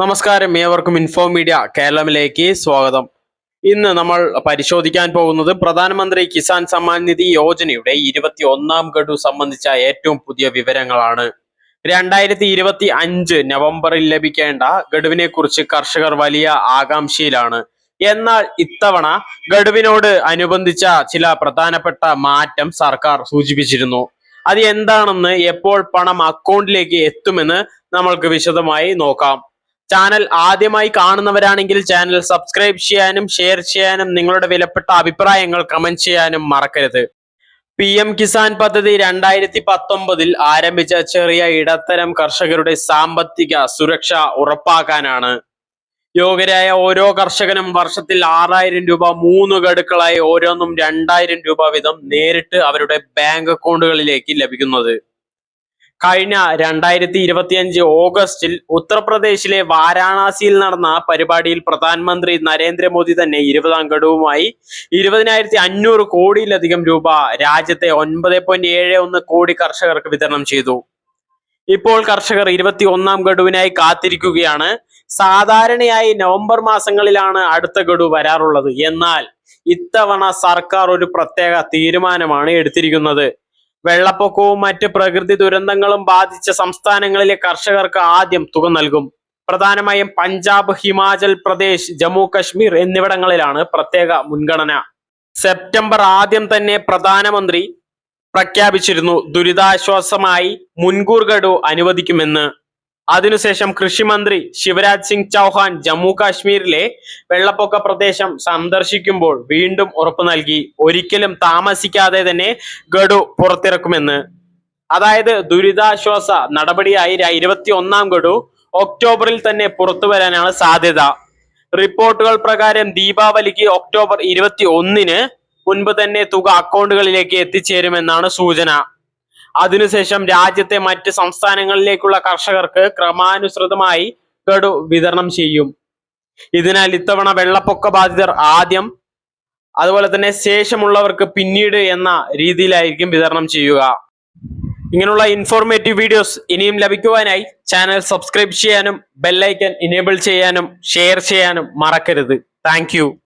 നമസ്കാരം. ഏവർക്കും info media കേരളമിലേക്ക് സ്വാഗതം. ഇന്ന് നമ്മൾ പരിശോധിക്കാൻ പോകുന്നത് പ്രധാനമന്ത്രി കിസാൻ സമ്മാൻ നിധി യോജനയുടെ ഇരുപത്തി ഒന്നാം ഗഡു സംബന്ധിച്ച ഏറ്റവും പുതിയ വിവരങ്ങളാണ്. രണ്ടായിരത്തി ഇരുപത്തി അഞ്ച് നവംബറിൽ ലഭിക്കേണ്ട ഗഡുവിനെ കുറിച്ച് കർഷകർ വലിയ ആകാംക്ഷയിലാണ്. എന്നാൽ ഇത്തവണ ഗഡുവിനോട് അനുബന്ധിച്ച ചില പ്രധാനപ്പെട്ട മാറ്റം സർക്കാർ സൂചിപ്പിച്ചിരുന്നു. അത് എന്താണെന്ന് എപ്പോൾ പണം അക്കൗണ്ടിലേക്ക് എത്തുമെന്ന് നമ്മൾക്ക് വിശദമായി നോക്കാം. ചാനൽ ആദ്യമായി കാണുന്നവരാണെങ്കിൽ ചാനൽ സബ്സ്ക്രൈബ് ചെയ്യാനും ഷെയർ ചെയ്യാനും നിങ്ങളുടെ വിലപ്പെട്ട അഭിപ്രായങ്ങൾ കമന്റ് ചെയ്യാനും മറക്കരുത്. പി എം കിസാൻ പദ്ധതി രണ്ടായിരത്തി പത്തൊമ്പതിൽ ആരംഭിച്ച ചെറിയ ഇടത്തരം കർഷകരുടെ സാമ്പത്തിക സുരക്ഷ ഉറപ്പാക്കാനാണ്. യോഗ്യരായ ഓരോ കർഷകനും വർഷത്തിൽ ആറായിരം രൂപ മൂന്ന് ഗഡുക്കളായി ഓരോന്നും രണ്ടായിരം രൂപ വീതം നേരിട്ട് അവരുടെ ബാങ്ക് അക്കൗണ്ടുകളിലേക്ക് ലഭിക്കുന്നത്. കഴിഞ്ഞ രണ്ടായിരത്തി ഇരുപത്തിയഞ്ച് ഓഗസ്റ്റിൽ ഉത്തർപ്രദേശിലെ വാരാണസിയിൽ നടന്ന പരിപാടിയിൽ പ്രധാനമന്ത്രി നരേന്ദ്രമോദി തന്നെ ഇരുപതാം ഗഡുവുമായി ഇരുപതിനായിരത്തി അഞ്ഞൂറ് കോടിയിലധികം രൂപ രാജ്യത്തെ ഒൻപത് പോയിന്റ് ഏഴ് ഒന്ന് കോടി കർഷകർക്ക് വിതരണം ചെയ്തു. ഇപ്പോൾ കർഷകർ ഇരുപത്തി ഒന്നാം ഗഡുവിനായി കാത്തിരിക്കുകയാണ്. സാധാരണയായി നവംബർ മാസങ്ങളിലാണ് അടുത്ത ഗഡു വരാറുള്ളത്. എന്നാൽ ഇത്തവണ സർക്കാർ ഒരു പ്രത്യേക തീരുമാനമാണ് എടുത്തിരിക്കുന്നത്. വെള്ളപ്പൊക്കവും മറ്റ് പ്രകൃതി ദുരന്തങ്ങളും ബാധിച്ച സംസ്ഥാനങ്ങളിലെ കർഷകർക്ക് ആദ്യം തുക നൽകും. പ്രധാനമായും പഞ്ചാബ് ഹിമാചൽ പ്രദേശ് ജമ്മു കശ്മീർ എന്നിവിടങ്ങളിലാണ് പ്രത്യേക മുൻഗണന. സെപ്റ്റംബർ ആദ്യം തന്നെ പ്രധാനമന്ത്രി പ്രഖ്യാപിച്ചിരുന്നു ദുരിതാശ്വാസമായി മുൻകൂർ ഗഡു അനുവദിക്കുമെന്ന്. അതിനുശേഷം കൃഷിമന്ത്രി ശിവരാജ് സിംഗ് ചൗഹാൻ ജമ്മു കാശ്മീരിലെ വെള്ളപ്പൊക്ക പ്രദേശം സന്ദർശിക്കുമ്പോൾ വീണ്ടും ഉറപ്പു നൽകി. ഒരിക്കലും താമസിക്കാതെ തന്നെ ഗഡു പുറത്തിറക്കുമെന്ന്. അതായത് ദുരിതാശ്വാസ നടപടിയായി ഇരുപത്തി ഒന്നാം ഗഡു ഒക്ടോബറിൽ തന്നെ പുറത്തു വരാനാണ് സാധ്യത. റിപ്പോർട്ടുകൾ പ്രകാരം ദീപാവലിക്ക് ഒക്ടോബർ ഇരുപത്തി ഒന്നിന് മുൻപ് തന്നെ തുക അക്കൗണ്ടുകളിലേക്ക് എത്തിച്ചേരുമെന്നാണ് സൂചന. അതിനുശേഷം രാജ്യത്തെ മറ്റ് സംസ്ഥാനങ്ങളിലേക്കുള്ള കർഷകർക്ക് ക്രമാനുസൃതമായി ഗഡു വിതരണം ചെയ്യും. ഇതിനാൽ ഇത്തവണ വെള്ളപ്പൊക്ക ബാധിതർ ആദ്യം അതുപോലെ തന്നെ ശേഷമുള്ളവർക്ക് പിന്നീട് എന്ന രീതിയിലായിരിക്കും വിതരണം ചെയ്യുക. ഇങ്ങനെയുള്ള ഇൻഫോർമേറ്റീവ് വീഡിയോസ് ഇനിയും ലഭിക്കുവാനായി ചാനൽ സബ്സ്ക്രൈബ് ചെയ്യാനും ബെല്ലൈക്കൻ ഇനേബിൾ ചെയ്യാനും ഷെയർ ചെയ്യാനും മറക്കരുത്. താങ്ക്